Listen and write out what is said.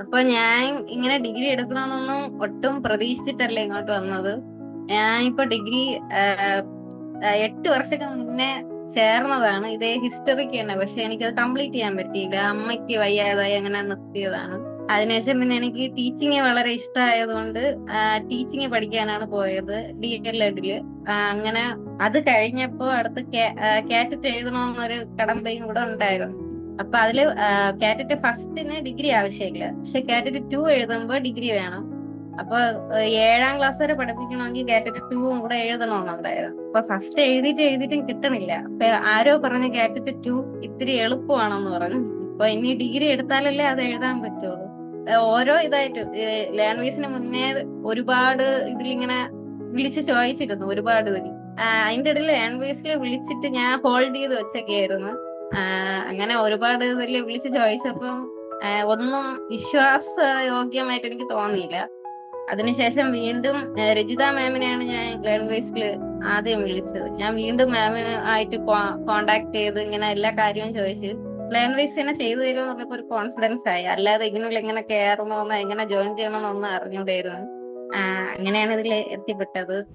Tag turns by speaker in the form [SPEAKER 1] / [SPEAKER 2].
[SPEAKER 1] അപ്പൊ ഞാൻ ഇങ്ങനെ ഡിഗ്രി എടുക്കണമെന്നൊന്നും ഒട്ടും പ്രതീക്ഷിച്ചിട്ടല്ല ഇങ്ങോട്ട് വന്നത്. ഞാൻ ഇപ്പൊ ഡിഗ്രി എട്ട് വർഷത്തിന് മുന്നേ ചേർന്നതാണ്. ഇതേ ഹിസ്റ്ററിക്ക് തന്നെ. പക്ഷെ എനിക്കത് കംപ്ലീറ്റ് ചെയ്യാൻ പറ്റിയില്ല. അമ്മയ്ക്ക് വയ്യാതായി അങ്ങനെ നിർത്തിയതാണ്. അതിനുശേഷം പിന്നെ എനിക്ക് ടീച്ചിങ് വളരെ ഇഷ്ടമായതുകൊണ്ട് ടീച്ചിങ് പഠിക്കാനാണ് പോയത് ഡി എൽ എഡിൽ അങ്ങനെ അത് കഴിഞ്ഞപ്പോ അടുത്ത് കാറ്ററ്റ് എഴുതണമെന്നൊരു കടമ്പയും കൂടെ ഉണ്ടായിരുന്നു. അപ്പൊ അതിൽ കാറ്ററ്റ് ഫസ്റ്റിന് ഡിഗ്രി ആവശ്യമില്ല. പക്ഷെ കാറ്ററ്റ് ടു എഴുതുമ്പോ ഡിഗ്രി വേണം. അപ്പൊ ഏഴാം ക്ലാസ് വരെ പഠിപ്പിക്കണമെങ്കിൽ കാറ്ററ്റ് ടൂവും കൂടെ എഴുതണമെന്നുണ്ടായിരുന്നു അപ്പൊ ഫസ്റ്റ് എഴുതിയിട്ട് എഴുതിയിട്ടും കിട്ടണില്ല. അപ്പൊ ആരോ പറഞ്ഞ കാറ്ററ്റ് ടു ഇത്തിരി എളുപ്പമാണെന്ന് പറഞ്ഞു. അപ്പൊ ഇനി ഡിഗ്രി എടുത്താലല്ലേ അത് എഴുതാൻ പറ്റുള്ളൂ. ഓരോ ഇതായിട്ട് ലാംഗ്വേജിന് മുന്നേ ഒരുപാട് ഇതിലിങ്ങനെ വിളിച്ച് ചോദിച്ചിരുന്നു ഒരുപാട് ഇതിൽ അതിന്റെ ഇടയിൽ ലാംഗ്വേജിൽ വിളിച്ചിട്ട് ഞാൻ ഹോൾഡ് ചെയ്ത് വെച്ചൊക്കെയായിരുന്നു. അങ്ങനെ ഒരുപാട് ഇതിൽ വിളിച്ച് ചോദിച്ചപ്പം ഒന്നും വിശ്വാസ യോഗ്യമായിട്ട് എനിക്ക് തോന്നിയില്ല. അതിനുശേഷം വീണ്ടും രജിത മാമിനെയാണ് ഞാൻ ലാംഗ്വേജിൽ ആദ്യം വിളിച്ചത്. ഞാൻ വീണ്ടും മാമിന് ആയിട്ട് കോണ്ടാക്ട് ചെയ്ത് ഇങ്ങനെ എല്ലാ കാര്യവും ചോദിച്ച് വൈസ് തന്നെ ചെയ്തു തരുമെന്ന് പറഞ്ഞപ്പോ ഒരു കോൺഫിഡൻസ് ആയി. അല്ലാതെ ഇതിനുള്ളിൽ എങ്ങനെ കയറണമെന്നോ എങ്ങനെ ജോയിൻ ചെയ്യണമെന്നൊന്നും അറിഞ്ഞൂടായിരുന്നു ആ, അങ്ങനെയാണ് ഇതിൽ എത്തിപ്പെട്ടത്.